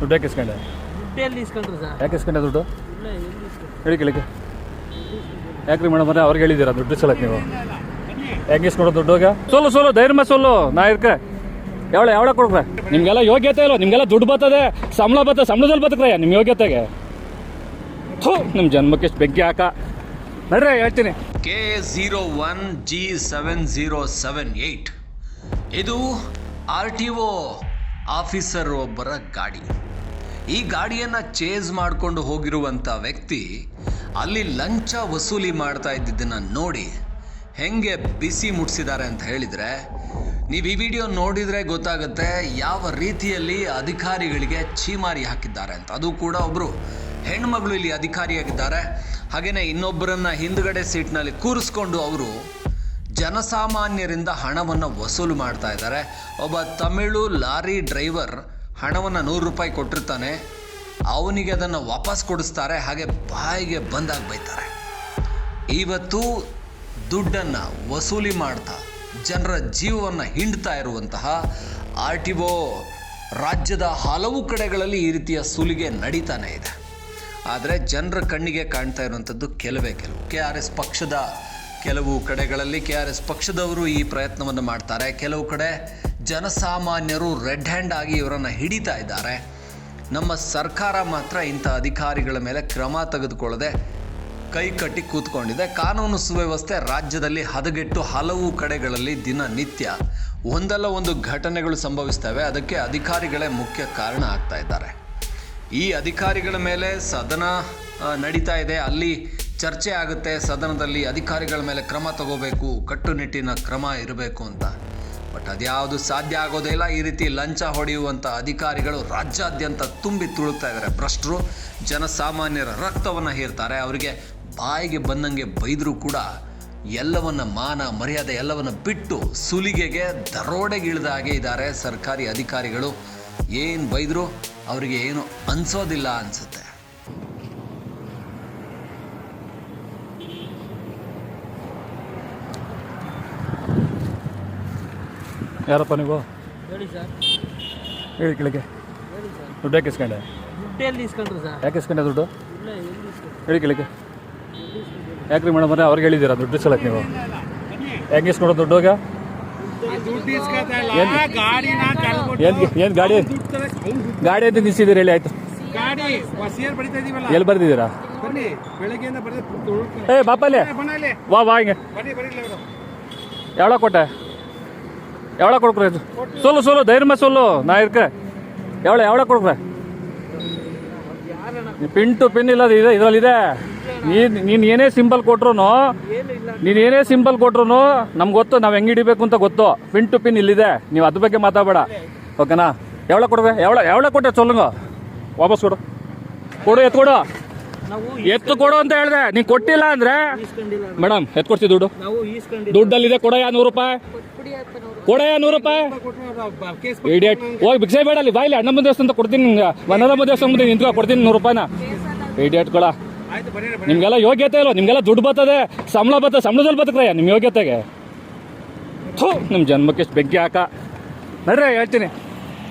ದುಡ್ಡು ಯಾಕೆ ಇಸ್ಕೊಂಡೆ? ದುಡ್ಡೆಲ್ಲಿ ಇಸ್ಕೊಂಡ್ರು ಸರ್? ಯಾಕೆ ಇಸ್ಕೊಂಡೆ ದುಡ್ಡು? ಇಲ್ಲ ಎಲ್ಲಿ ಇಸ್ಕೊಂಡ್ರು? ಹೇಳಿ ಕೇಳಿಕೆ ಯಾಕ್ರಿ ಮೇಡಮ್ ಅಂದ್ರೆ ಅವ್ರಿಗೆ ಹೇಳಿದ್ದೀರಾ ದುಡ್ಡು ಸಲಕ್ಕೆ ನೀವು? ಹೆಂಗೆ ಇಸ್ಕೊಡೋ ಹೋಗ ಸೋಲು ಸೋಲು ಧೈರ್ಯ ಸೋಲು. ನಾ ಇರ್ಕೆ ಯಾವಳ ಯಾವಳ ಕೊಡ್ರೆ ನಿಮ್ಗೆಲ್ಲ ಯೋಗ್ಯತೆ ಇಲ್ಲ ನಿಮ್ಗೆಲ್ಲ ದುಡ್ಡು ಬರ್ತದೆ ಸಂಬಳ ಬರ್ತದೆ ಸಂಬಳದಲ್ಲಿ ಬದುಕ್ರಯ್ಯ ನಿಮ್ಮ ಯೋಗ್ಯತೆಗೆ? ಥೂ ನಿಮ್ಮ ಜನ್ಮಕ್ಕೆ ಎಷ್ಟು ಬೆಂಕಿ ಹಾಕ. ನಡ್ರಿ ಹೇಳ್ತೀನಿ. K zero one G seven zero seven eight ಇದು ಆರ್ ಟಿ ಒ ಆಫೀಸರ್ ಒಬ್ಬರ ಗಾಡಿ. ಈ ಗಾಡಿಯನ್ನು ಚೇಸ್ ಮಾಡಿಕೊಂಡು ಹೋಗಿರುವಂಥ ವ್ಯಕ್ತಿ ಅಲ್ಲಿ ಲಂಚ ವಸೂಲಿ ಮಾಡ್ತಾ ಇದ್ದಿದ್ದನ್ನು ನೋಡಿ ಹೆಂಗೆ ಬಿಸಿ ಮುಟ್ಸಿದ್ದಾರೆ ಅಂತ ಹೇಳಿದರೆ, ನೀವು ಈ ವಿಡಿಯೋ ನೋಡಿದರೆ ಗೊತ್ತಾಗುತ್ತೆ ಯಾವ ರೀತಿಯಲ್ಲಿ ಅಧಿಕಾರಿಗಳಿಗೆ ಛೀಮಾರಿ ಹಾಕಿದ್ದಾರೆ ಅಂತ. ಅದು ಕೂಡ ಒಬ್ಬರು ಹೆಣ್ಮಗಳು ಇಲ್ಲಿ ಅಧಿಕಾರಿಯಾಗಿದ್ದಾರೆ. ಹಾಗೆಯೇ ಇನ್ನೊಬ್ಬರನ್ನ ಹಿಂದ್ಗಡೆ ಸೀಟ್ನಲ್ಲಿ ಕೂರಿಸ್ಕೊಂಡು ಅವರು ಜನಸಾಮಾನ್ಯರಿಂದ ಹಣವನ್ನು ವಸೂಲು ಮಾಡ್ತಾ ಇದ್ದಾರೆ. ಒಬ್ಬ ತಮಿಳು ಲಾರಿ ಡ್ರೈವರ್ ಹಣವನ್ನು ನೂರು ರೂಪಾಯಿ ಕೊಟ್ಟಿರ್ತಾನೆ, ಅವನಿಗೆ ಅದನ್ನು ವಾಪಸ್ ಕೊಡಿಸ್ತಾರೆ, ಹಾಗೆ ಬಾಯಿಗೆ ಬಂದಾಗ ಬೈತಾರೆ. ಇವತ್ತು ದುಡ್ಡನ್ನು ವಸೂಲಿ ಮಾಡ್ತಾ, ಜನರ ಜೀವವನ್ನು ಹಿಂಡ್ತಾ ಇರುವಂತಹ ಆರ್ ಟಿ ಒ ರಾಜ್ಯದ ಹಲವು ಕಡೆಗಳಲ್ಲಿ ಈ ರೀತಿಯ ಸುಲಿಗೆ ನಡೀತಾನೆ ಇದೆ. ಆದರೆ ಜನರ ಕಣ್ಣಿಗೆ ಕಾಣ್ತಾ ಇರುವಂಥದ್ದು ಕೆಲವೇ ಕೆಲವು. ಕೆ ಆರ್ ಎಸ್ ಪಕ್ಷದ ಕೆಲವು ಕಡೆಗಳಲ್ಲಿ ಕೆ ಆರ್ ಎಸ್ ಪಕ್ಷದವರು ಈ ಪ್ರಯತ್ನವನ್ನು ಮಾಡ್ತಾರೆ. ಕೆಲವು ಕಡೆ ಜನಸಾಮಾನ್ಯರು ರೆಡ್ ಹ್ಯಾಂಡ್ ಆಗಿ ಇವರನ್ನು ಹಿಡಿತಾ ಇದ್ದಾರೆ. ನಮ್ಮ ಸರ್ಕಾರ ಮಾತ್ರ ಇಂಥ ಅಧಿಕಾರಿಗಳ ಮೇಲೆ ಕ್ರಮ ತೆಗೆದುಕೊಳ್ಳದೆ ಕೈ ಕಟ್ಟಿ ಕೂತ್ಕೊಂಡಿದೆ. ಕಾನೂನು ಸುವ್ಯವಸ್ಥೆ ರಾಜ್ಯದಲ್ಲಿ ಹದಗೆಟ್ಟು ಹಲವು ಕಡೆಗಳಲ್ಲಿ ದಿನನಿತ್ಯ ಒಂದಲ್ಲ ಒಂದು ಘಟನೆಗಳು ಸಂಭವಿಸ್ತವೆ. ಅದಕ್ಕೆ ಅಧಿಕಾರಿಗಳೇ ಮುಖ್ಯ ಕಾರಣ ಆಗ್ತಾ ಇದ್ದಾರೆ. ಈ ಅಧಿಕಾರಿಗಳ ಮೇಲೆ ಸದನ ನಡೀತಾ ಇದೆ. ಅಲ್ಲಿ ಚರ್ಚೆ ಆಗುತ್ತೆ, ಸದನದಲ್ಲಿ ಅಧಿಕಾರಿಗಳ ಮೇಲೆ ಕ್ರಮ ತಗೋಬೇಕು, ಕಟ್ಟುನಿಟ್ಟಿನ ಕ್ರಮ ಇರಬೇಕು ಅಂತ. ಬಟ್ ಅದ್ಯಾವುದು ಸಾಧ್ಯ ಆಗೋದೇ ಇಲ್ಲ. ಈ ರೀತಿ ಲಂಚ ಹೊಡೆಯುವಂಥ ಅಧಿಕಾರಿಗಳು ರಾಜ್ಯಾದ್ಯಂತ ತುಂಬಿ ತುಳುಕ್ತಾ ಇದ್ದಾರೆ. ಭ್ರಷ್ಟರು, ಜನಸಾಮಾನ್ಯರ ರಕ್ತವನ್ನು ಹೀರ್ತಾರೆ. ಅವರಿಗೆ ಬಾಯಿಗೆ ಬಂದಂಗೆ ಬೈದರೂ ಕೂಡ ಎಲ್ಲವನ್ನ ಮಾನ, ಮರ್ಯಾದೆ ಎಲ್ಲವನ್ನು ಬಿಟ್ಟು ಸುಲಿಗೆಗೆ ದರೋಡೆಗಿಳಿದ ಹಾಗೆ ಇದ್ದಾರೆ ಸರ್ಕಾರಿ ಅಧಿಕಾರಿಗಳು. ಏನು ಬೈದರೂ ಅವರಿಗೆ ಏನು ಅನ್ಸೋದಿಲ್ಲ ಅನ್ಸುತ್ತೆ. ಯಾರಪ್ಪ ನೀವು? ಹೇಳಿ ಸರ್. ಹೇಳಿ ಕೇಳಿಕೆ ಹೇಳಿ ಸರ್. ದುಡ್ಡು ಯಾಕೆ ಇಸ್ಕೊಂಡೆ? ದುಡ್ಡೆಲ್ಲಿ ಇಸ್ಕೊಂಡ್ರು ಸರ್? ಯಾಕೆ ಇಸ್ಕೊಂಡೆ ದುಡ್ಡು? ಇಲ್ಲ ಎಲ್ಲಿ ಇಸ್ಕೊಂಡ್ರು? ಹೇಳಿ ಕೇಳಿಕೆ ಎಲ್ಲಿ? ಯಾಕ್ರಿ ಮೇಡಮ್ ಅವ್ರೆ ಅವ್ರಿಗೆ ಹೇಳಿದ್ದೀರಾ ದುಡ್ಡು ಇಸ್ಕೊಳಕ್ಕೆ ನೀವು? ಹೆಂಗೆ ಇಸ್ಕೊಡೋ ದುಡ್ಡುಗ ದುಡ್ಡು ಹೋಗ ಏನು? ಏನು ಗಾಡಿ? ದುಡ್ಡು ದುಡ್ಡು- ಗಾಡಿ ಅಂತ ನಿಲ್ಸಿದ್ದೀರಿ ಹೇಳಿ ಆಯ್ತು. ಎಲ್ಲಿ ಬರ್ದಿದ್ದೀರಾ? ಏ ಬಾಪಲ್ಲೇ. ವಾ ವಾ ಹಿಂಗೆ. ಬನ್ನಿ ಬರೀ ಇದು ಯಾವಳ ಕೊಡ್ಕ್ರೆ ಸೋಲು ಸೋಲು ಧೈರ್ಯ ಸೋಲು. ನಾ ಇರ್ಕ್ರೆ. ಯಾವಳ ಯಾವಳ ಕೊಡ್ಕ್ರೆ? ಪಿನ್ ಟು ಪಿನ್ ಇಲ್ಲ ಇದೆ ಇದರಲ್ಲಿದೆ. ನೀನ್ ನೀನು ಏನೇ ಸಿಂಬಲ್ ಕೊಟ್ರು ನೀನು ಏನೇ ಸಿಂಬಲ್ ಕೊಟ್ರು ನಮ್ಗೆ ಗೊತ್ತು ನಾವು ಹೆಂಗೆ ಹಿಡಿಬೇಕು ಅಂತ ಗೊತ್ತು. ಪಿನ್ ಟು ಪಿನ್ ಇಲ್ಲಿದೆ. ನೀವು ಅದ್ರ ಬಗ್ಗೆ ಮಾತಾಡಬೇಡ. ಓಕೆನಾ? ಯಾವಳ ಕೊಡ್বে ಯಾವಳ ಯಾವಳ ಕೊಟ್ಟೆ ಸೊಲ್ಲಂಗ ವಾಪಸ್ ಕೊಡು. ಕೊಡು ಎತ್ತು ಕೊಡು. ಎತ್ತು ಕೊಡು ಅಂತ ಹೇಳಿದೆ. ನೀನು ಕೊಟ್ಟಿಲ್ಲ ಅಂದ್ರೆ ಮೇಡಮ್ ಎತ್ತು ಕೊಡ್ತೀವಿ ದುಡ್ಡು. ದುಡ್ಡಲ್ಲಿದೆ ಕೊಡಯ್ಯ ನೂರು ರೂಪಾಯಿ. ಕೊಡಯ್ಯ ನೂರು ರೂಪಾಯಿ. ಇಡಿಯಟ್ ಹೋಗಿ ಭಿಕ್ಷೆ ಬೇಡ ಅಲ್ಲಿ ಬಾಯಿಲಿ ಅಣ್ಣಮ್ಮ ದೇವಸ್ಥಾನ ಅಂತ ಕೊಡ್ತೀನಿ ನಿಮ್ಗೆ. ವನರಮ್ಮ ದೇವಸ್ಥಾನ ಮುಂದೆ ನಿಂತ್ಕೊ ಕೊಡ್ತೀನಿ ನೂರು ರೂಪಾಯಿನ. ಇಡಿಯಟ್ ಕೊಡ. ಆಯ್ತು ಬರೀ ನಿಮ್ಗೆಲ್ಲ ಯೋಗ್ಯತೆ ಇಲ್ಲ ನಿಮ್ಗೆಲ್ಲ ದುಡ್ಡು ಬರ್ತದೆ, ಸಂಬಳ ಬರ್ತದೆ, ಸಂಬಳದಲ್ಲಿ ಬದುಕ್ರಯ್ಯ ನಿಮ್ಮ ಯೋಗ್ಯತೆಗೆ. ಥೂ ನಿಮ್ಮ ಜನ್ಮಕ್ಕೆ ಬೆಂಕಿ ಹಾಕ. ನಡ್ರಿ, ಹೇಳ್ತೀನಿ.